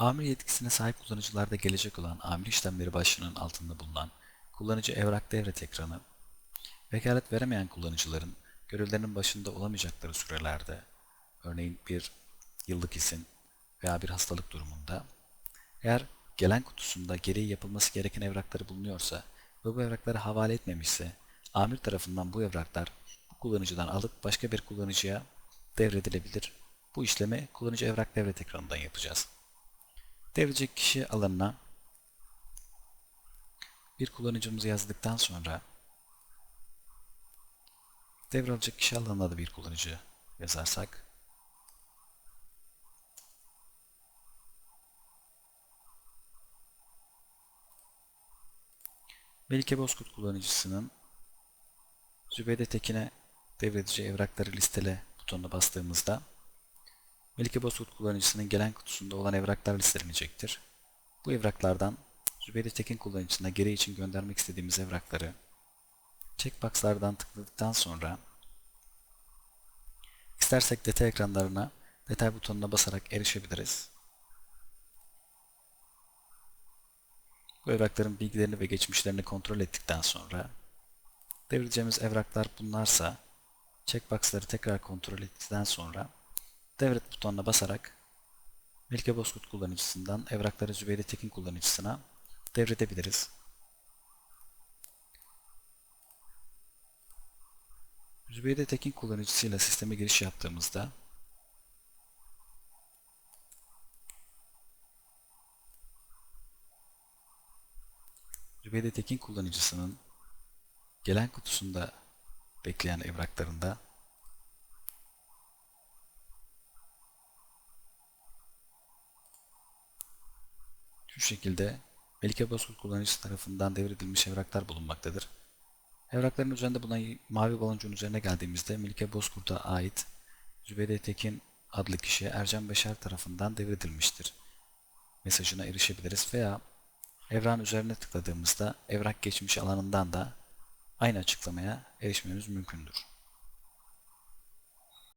Amir yetkisine sahip kullanıcılarda gelecek olan amir işlemleri başlığının altında bulunan kullanıcı evrak devret ekranı, vekalet veremeyen kullanıcıların görevlerinin başında olamayacakları sürelerde, örneğin bir yıllık izin veya bir hastalık durumunda, eğer gelen kutusunda gereği yapılması gereken evrakları bulunuyorsa ve bu evrakları havale etmemişse, amir tarafından bu evraklar bu kullanıcıdan alıp başka bir kullanıcıya devredilebilir. Bu işlemi kullanıcı evrak devret ekranından yapacağız. Devredecek kişi alanına bir kullanıcımızı yazdıktan sonra devralacak kişi alanına da bir kullanıcı yazarsak Melike Bozkurt kullanıcısının Zübeyde Tekin'e devredeceği evrakları listele butonuna bastığımızda Melike Bozkurt kullanıcısının gelen kutusunda olan evraklar listelenecektir. Bu evraklardan Zübeyde Tekin kullanıcısına gereği için göndermek istediğimiz evrakları checkboxlardan tıkladıktan sonra istersek detay ekranlarına detay butonuna basarak erişebiliriz. Bu evrakların bilgilerini ve geçmişlerini kontrol ettikten sonra devireceğimiz evraklar bunlarsa checkboxları tekrar kontrol ettikten sonra devret butonuna basarak Melike Bozkurt kullanıcısından evrakları Zübeyde Tekin kullanıcısına devredebiliriz. Zübeyde Tekin kullanıcısıyla sisteme giriş yaptığımızda Zübeyde Tekin kullanıcısının gelen kutusunda bekleyen evraklarında şu şekilde Melike Bozkurt kullanıcısı tarafından devredilmiş evraklar bulunmaktadır. Evrakların üzerinde bulunan mavi baloncuğun üzerine geldiğimizde Melike Bozkurt'a ait Zübeyde Tekin adlı kişiye Ercan Beşer tarafından devredilmiştir mesajına erişebiliriz veya Evrakın üzerine tıkladığımızda evrak geçmiş alanından da aynı açıklamaya erişmemiz mümkündür.